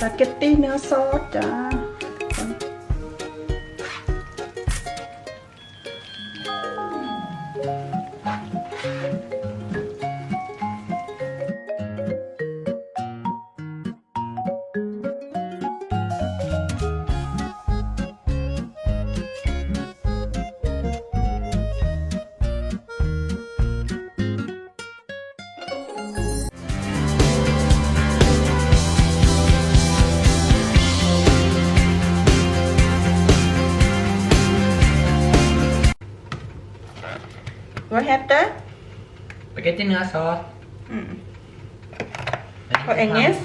สปาเ Spaghetti นื้อซอส Mm. På engelsk?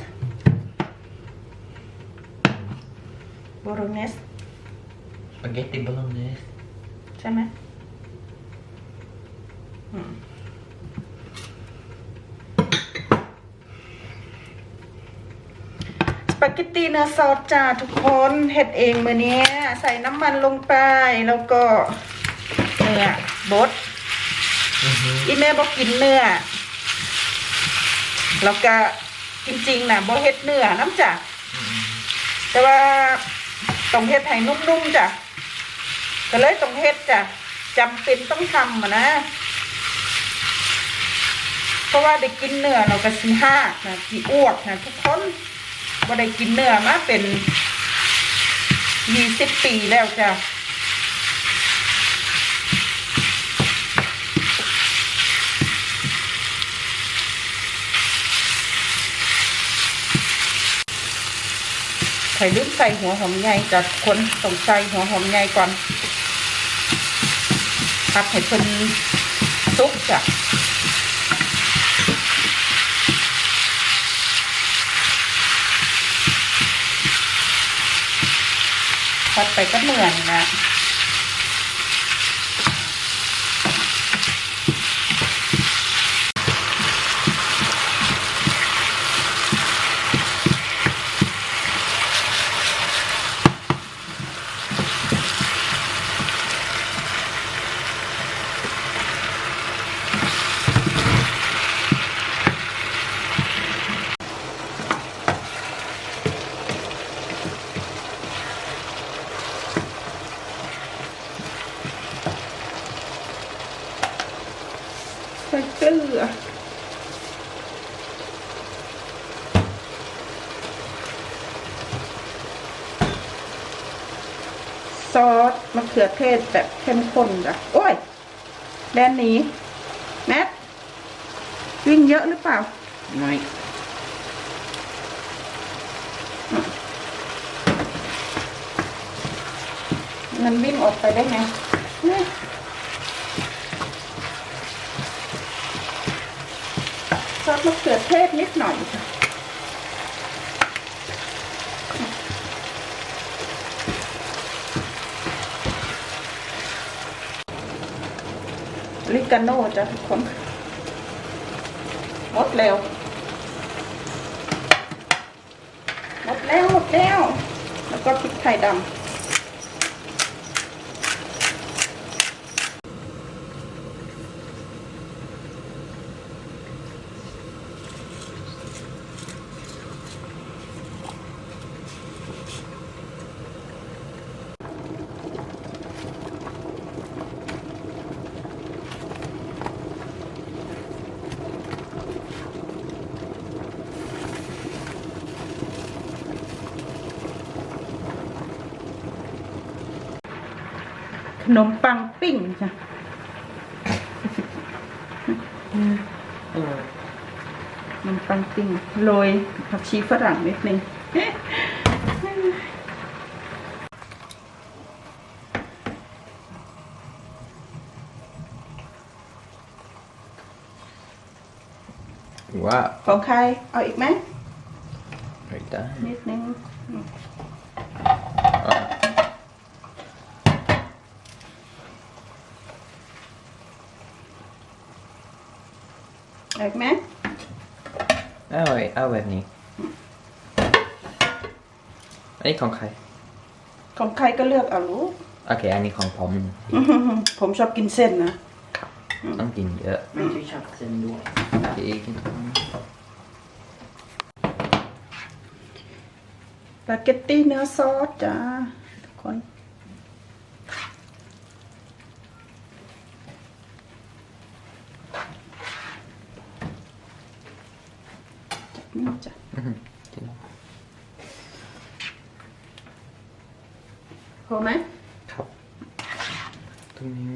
Bolognese สปาเกตติโบโลเนสใช่ไหมอืมสปาเกตตีเนื้อซอสจ้าทุกคนเฮ็ดเองมื้อนี้ใส่น้ำมันลงไปแล้วก็เนื้อบด อีแม่บอกกินเนื้อแล้วก็จริงๆนะบ่เฮ็ดเนื้อน้ำจ้ะแต่ว่าต้องเฮ็ดให้นุ่มๆจ้ะก็เลยต้องเฮ็ดจ้ะจำเป็นต้องทำอะนะเพราะว่าได้กินเนื้อเราก็สิห้านะสิอ้วกนะทุกคนบ่ได้กินเนื้อมาเป็นยี่สิบปีแล้วจ้ะ ใส่ลืมใส่หัวหอมใหญ่กับคนต้องใส่หัวหอมใหญ่ก่อนผัดให้เพิ่นซุกจ้ะผัดไปก็เหมือนนะใส่เกลือ ซอสมะเขือเทศแบบเข้มข้นจ้ะโอ้ยแดนหนี้แมทวิ่งเยอะหรือเปล่า ไม่มันวิ่งออกไปได้ไงเนี่ยซอสมะเขือเทศนิดหน่อยค่ะ กาโน่จ้ะทุกคนหมดแล้วหมดแล้วหมดแล้ว แล้วก็พริกไทยดำ นมปังปิ้งจ้ะเออขนมปังปิ้งโรยผักชีฝรั่งนิดนึงว้าวของใครเอาอีกไหมไม่ได้นิดนึง อะ เอาอี กไหมเอาไว้เอาแบบนี้ อันนี้ของใคร ของใครก็เลือกเอาลูกโอเค อันนี้ของผม ผมชอบกินเส้นนะ ต้องกินเยอะไม่ใช่ชอบเส้นด้วยโอเคกินของปาเกตตี้เนื้อซอสจ้าทุกคนจับนี่จ้ะ อื้อหือจริง พ อไหมครับ ตรงนี้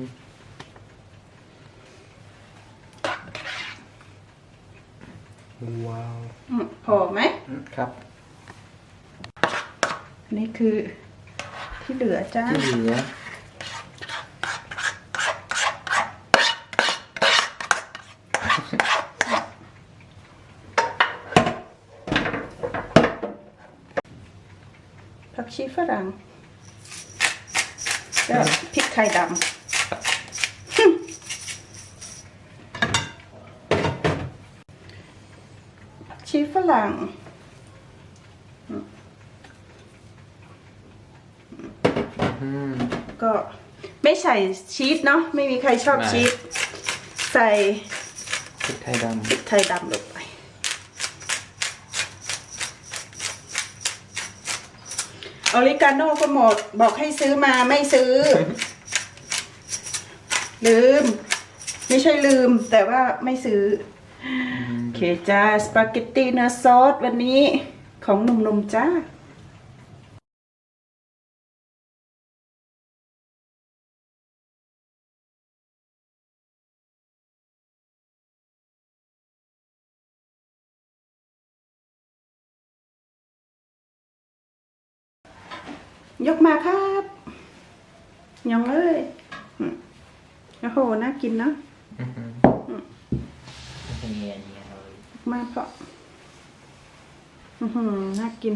ว้าวอืมพอไหม ครับอันนี้คือที่เหลือจ้า ที่เหลือ ผักชีฝรั่ง แล้วพริกไทยดำผักชีฝรั่งอืมก็ไม่ใส่ชีสเนาะไม่มีใครชอบไม่ ชีสใส่พริกไทยดพริกไทยดำลงไป ออริกาโน่ก็หมด บอกให้ซื้อมาไม่ซื้อ ลืม ไม่ใช่ลืม แต่ว่าไม่ซื้อโอเคจ้า สปาเกตตีเนื้อซอสวันนี้ของหนุ่มๆจ้า ยกมาครับยองเลยโอ้โหน่ากินเนอะมาเพราะน่ากิน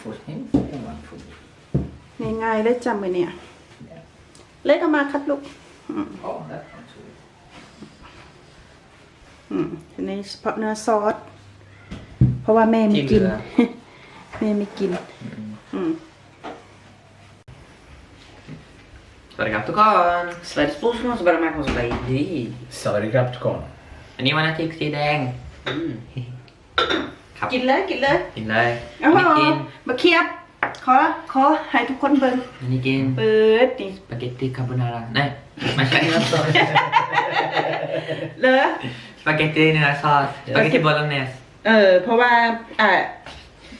food, hey? ง่ายๆเลยจำไปเนี่ย เล็กเอามาครับลูกอืมทีนี้เฉพาะเนื้อซอส เพราะว่าแม่ไม่กิน แม่ไม่กิน อืม สวัสดีครับทุกคน Sveriges Blodfond så börjar man komma sig i. Sellerikapskål. อันนี้วันอาทิตย์สีแดง Mm. ครับ กินเลยกินเลยกินเลยโอ้โหไม่กินมาเคียบ ขอขอให้ทุกคนเบิ่งอันนี้กินเปิดนี่สปาเกตตี้คาโบนาร่าไม่ไม่ใช่เนื้อซอสเลยสปาเกตตี้เนื้อซอสสปาเกตตี้โบโลเนสเออ เพราะว่าอ่า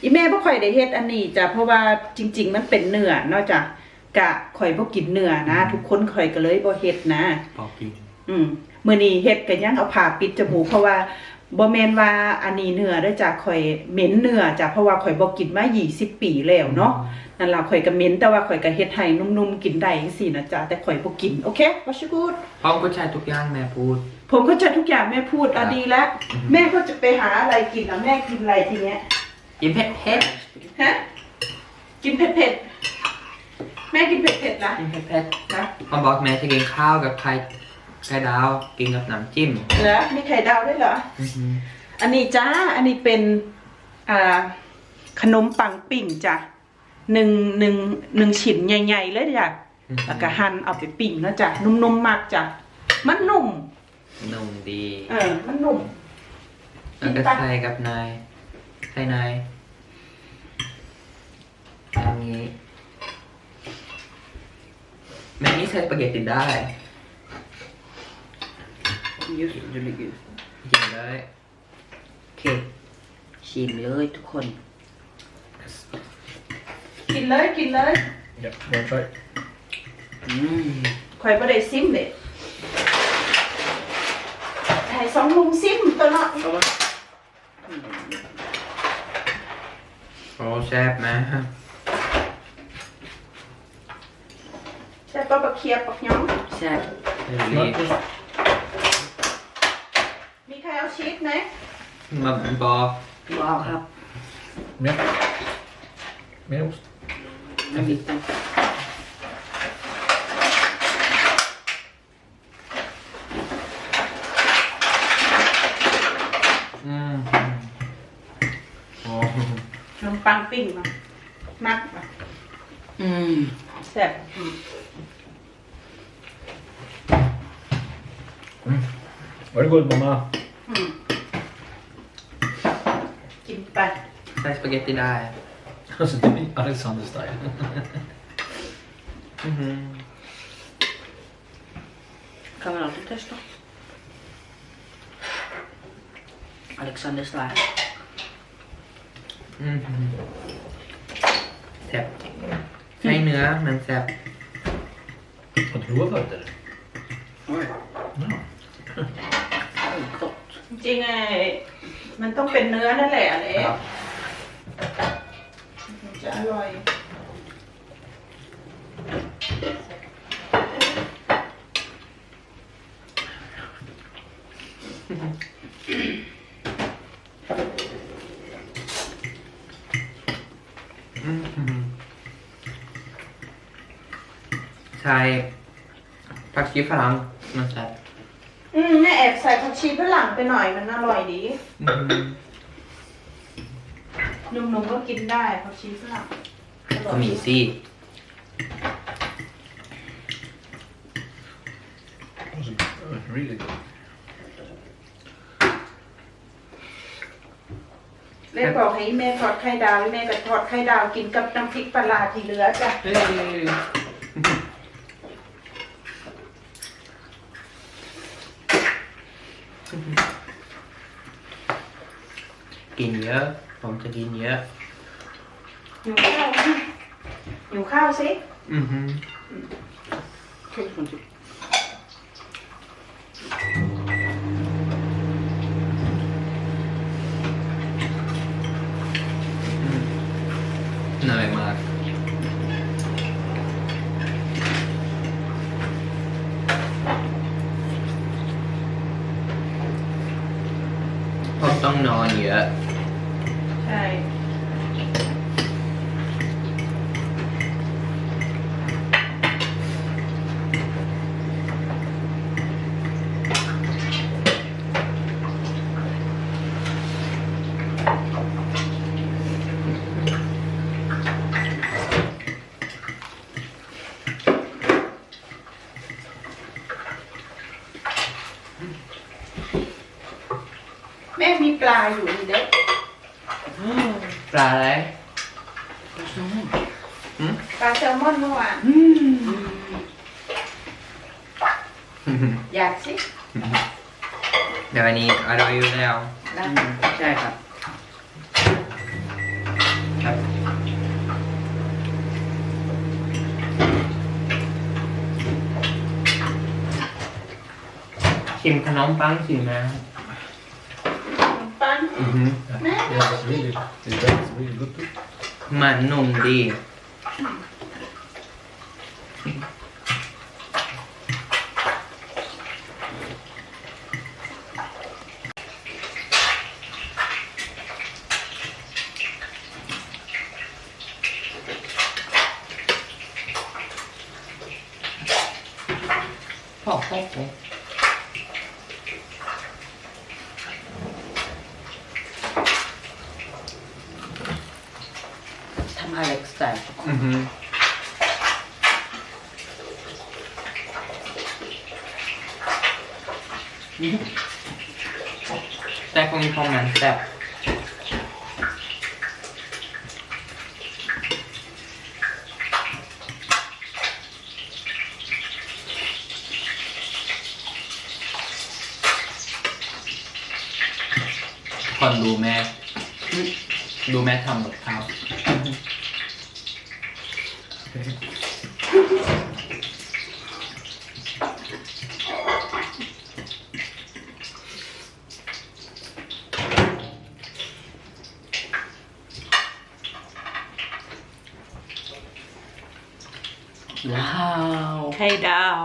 อีแม่บ่ค่อยได้เฮ็ดอันนี้จ้ะเพราะว่าจริง ๆ มันเป็นเนื้อเนาะจ้ะ กะข่อยบ่กินเนื้อนะ ทุกคนข่อยก็เลยบ่เฮ็ดนะ พอกินอืมมื้อนี้เฮ็ดก็ยังเอาผ้าปิดจมูกเพราะว่าบ่แม่นว่าอันนี้เนื้อเด้อจ้ะข่อยเหม็นเนื้อจ้ะเพราะว่าข่อยบ่กินมา20 ปีแล้วเนาะนั่นล่ะข่อยก็เหม็นแต่ว่าข่อยก็เฮ็ดให้นุ่มๆกินได้จังซี่นะจ๊ะแต่ข่อยบ่กินโอเควัชกูดพร้อมก็ใช้ทุกอย่างแม่พูด ผมเข้าใจทุกอย่างแม่พูดครัอะบดีแล้วแม่ก็จะไปหาอะไรกินแล้วแม่กินอะไรทีเนี้ยกินเผ็ดเผ็ดฮะกินเผ็ดๆ แม่กินเผ็ดๆนะกินเผ็ดเผ็ดนะผมบอกแม่จะกินข้าวกับไข่ไข่ดาวกินกับน้ำจิ้มเหรอมีไข่ดาวด้วยเหรออื้อหืออันนี้จ้าอันนี้เป็นอ่าขนมปังปิ่งจ้ะหนึ่งหนึ่งหนึ่งชิ้นใหญ่ ๆ เลยจ้ะแล้วก็หั่นเอาไปปิ้งแล้วจ้ะนุ่มๆมากจ้ะมันนุ่มนุ่มดี เออ มันนุ่มแล้วก็ใส่กับนายใส่นายอย่างนี้ แม่นี่ใส่สปาเกตติได้ Just det ligger. กินเลย Okej. ชิมเลยทุกคน กินเลยกินเลย Ja, one try. อืมข่อยบ่ได้ซิมเด็ให้สองลุงซิมตัวเนาะโอ้แซ่บไหมใช่ปะบะเคียบปักหย้องแซ่บรีบ Smörgås. มีใครเอาชีสไหมมาบอกว้าวครับ Mer. Mer ost. อันนี้ต้องอืมโอ้ขนมปังปิ้งมามักมาอืมแซ่บ อืม Very good, mamma. อืมกินไปใส่สปาเกตติได้ Alltså, det är Alexander style. อือหือ Kan man alltid testa. Alexander Style. อือหือแซ่บใช้เนื้อมันแซ่บ Har du provat eller? Oj, Ja. Oj, gott. จริงๆไอ้มันต้องเป็นเนื้อนั่นแหละอะไรครับมันจะอร่อย อือหือใช่ผักชีฝรั่งมันแซ่บอืมแม่แอบ ใส่ผักชีฝรั่งไปหน่อยมันอร่อยดีอือหือหนุ่มๆก็กินได้ผักชีฝรั่งอร่ก็อยมีซี่ It was uh, really good. แม่บอกให้แม่ทอดไข่ดาวให้แม่ก็ทอดไข่ดาวกินกับน้ำพริกปลาร้าที่เหลือจ้ะเกินเยอะ ผมจะกินเยอะ หิวข้าวหิวข้าวสิ อือหือ Kul från typ. เหนื่อยมาก ผมต้องนอนเยอะ ใช่ แม่มีปลาอยู่นี่เด็กปลาอะไรปลาแซลมอนเมื่อวานอยากสิเดี๋ยววันนี้อร่อยอยู่แล้ว Mm, Där är det. ครับชิมขนมปังสิแม่ปังอื อหือ Yeah, it was really, it was really good too. มันนุ่มดี พ่อพ่อพ่อ ทำ Alex Style. อือหือแต่คงมีความมันแซ่บ คนดูแม่ ดูแม่ทำกับข้าวว้าวไข่ดาว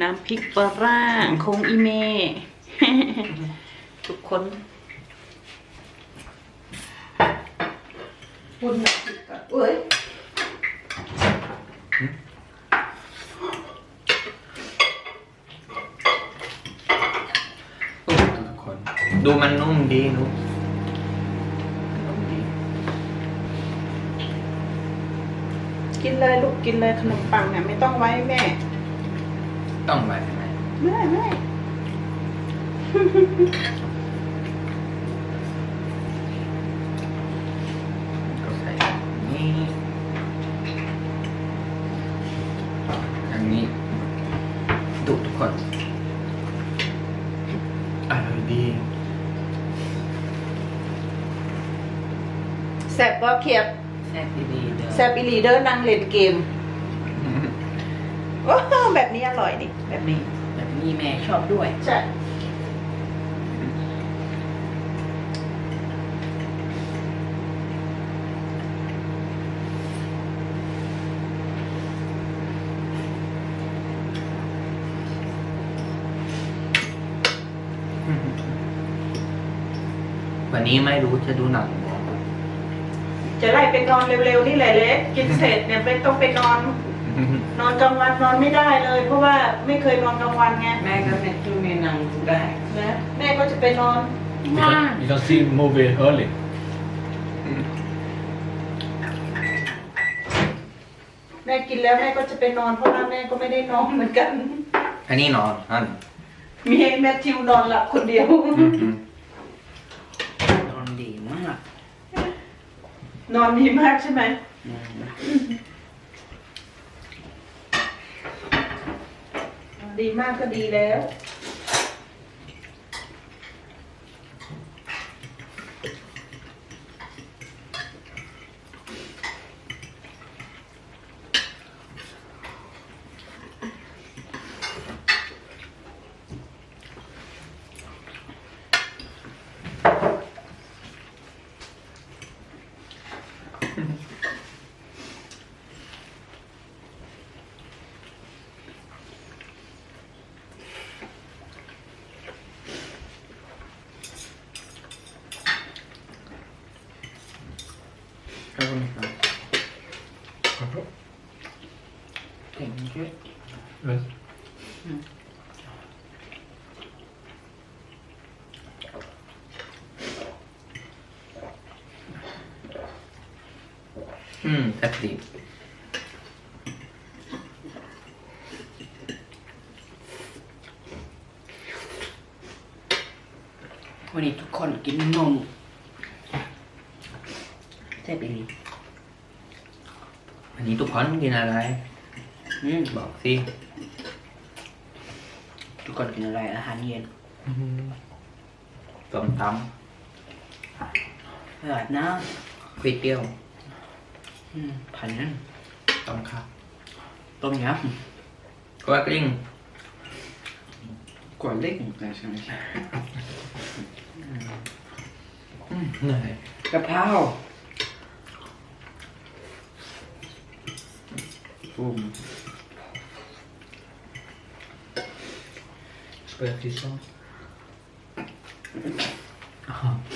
น้ำพริกปลาร่าคงอีเม ทุกคน ปุ่นน้ำพริกกับเอ้ยโอ้ทุกคน ดูมันนุ่มดีนุ๊กนุ่มดีกินเลยลูกกินเลยขนมปังเนี่ยไม่ต้องไว้แม่ ต้องไว้ไหมไม่ไม่ก็ใดุทุกคนอร่อยดีแซ่บบ่เคียบแซ่บดีเด้อแซ่บอีลีเดอร์นั่งเล่นเกมโอ้แบบนี้อร่อยดิแบบนี้ แบบนี้แม่ชอบด้วย ใช่ นนี้ไม่รู้จะดูหนังจะไล่ไปนอนเร็วๆนี่แหละเล็กกินเสร็จเนี่ยไม่ต้องไปนอน นอนกลางวันนอนไม่ได้เลย เพราะว่าไม่เคยนอนกลางวันไงแม่ก็ไม่ช่วยแม่นั่งดูได้นะแม่ก็จะไปนอน You can, you can see movie early. แม่กินแล้วแม่ก็จะไปนอนเพราะว่าแม่ก็ไม่ได้นอนเหมือนกัน อันนี้นอนอันมีให้แม่ทิวนอนหลับคนเดียวนอ นดีมากนอนดีมากใช่ไหมอืมดีมากก็ดีแล้ว ขอบคุณครับเก่งเยอะ Yes. อืมแซ่บดีวันนี้ทุกคนกินนมแซ่บดีอันนี้ทุกคนกินอะไรอืมบอกสิ ทุกคนกินอะไรอาหารเย็นต้มตอร่อยนะำก๋วยเตี๋ยว อืมพันนั้นต้มข้าวต้มยกล้วยกลิ้งำกว่าเล็กแต่ใช่ไหมอืมเหนื่อยกะเพราอืม Spaghetti sauce. That weighs a lot. อือหือเอาอีกได้ต้อง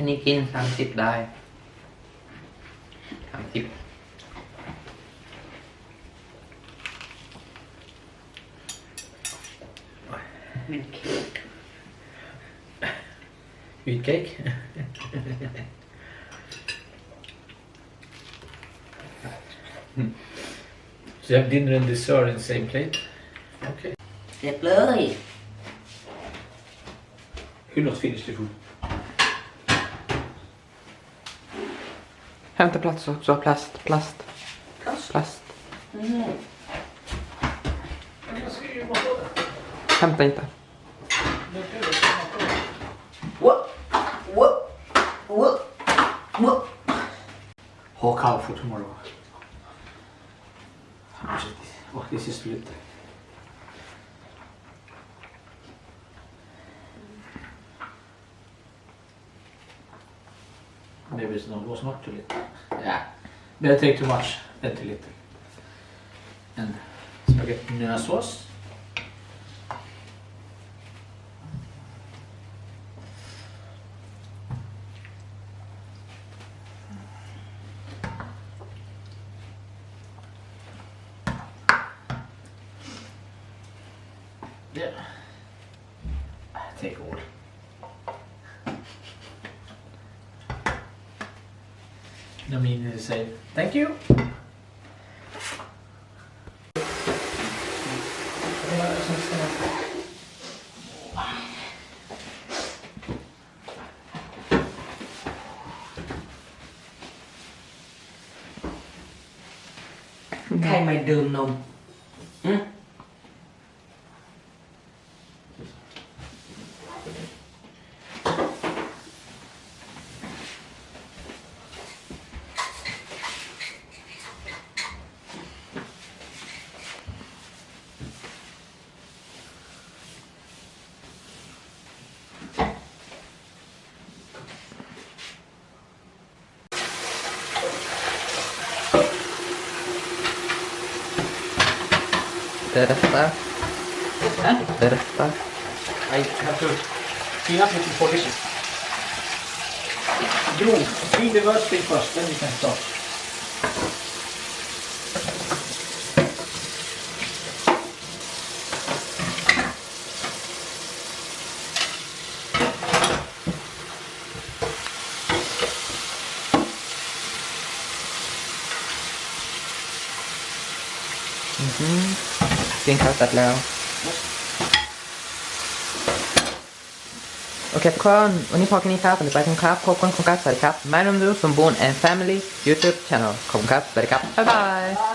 อันนี้กินสามสิบได้สามสิบ มันเค้ก Wheat cake. so you have dinner and dessert in the same plate? Okay. เสร็จเล Hämta plats också. Plast, plast. Plast? Plast. Mm-hmm. Mm. Hämta inte. Ha kaffe tomorrow. Och det är slut. Maybe it's not, was not too little. Yeah. Better take too much than too little. And spaghetti sauce. ใครมาดื่มนมอืม Berätta. Äh? Berätta. I have to clean up before this. Gro, clean the worst thing first, then you can start. กินข้าวเสร็จแล้ว โอเคทุกคนวันนี้พอแค่นี้ครับสวัสดีครับขอบคุณคุณครับสวัสดีครับ My name is Sumboon and Family YouTube Channel ขอบคุณครับ สวัสดีครับ บ๊ายบาย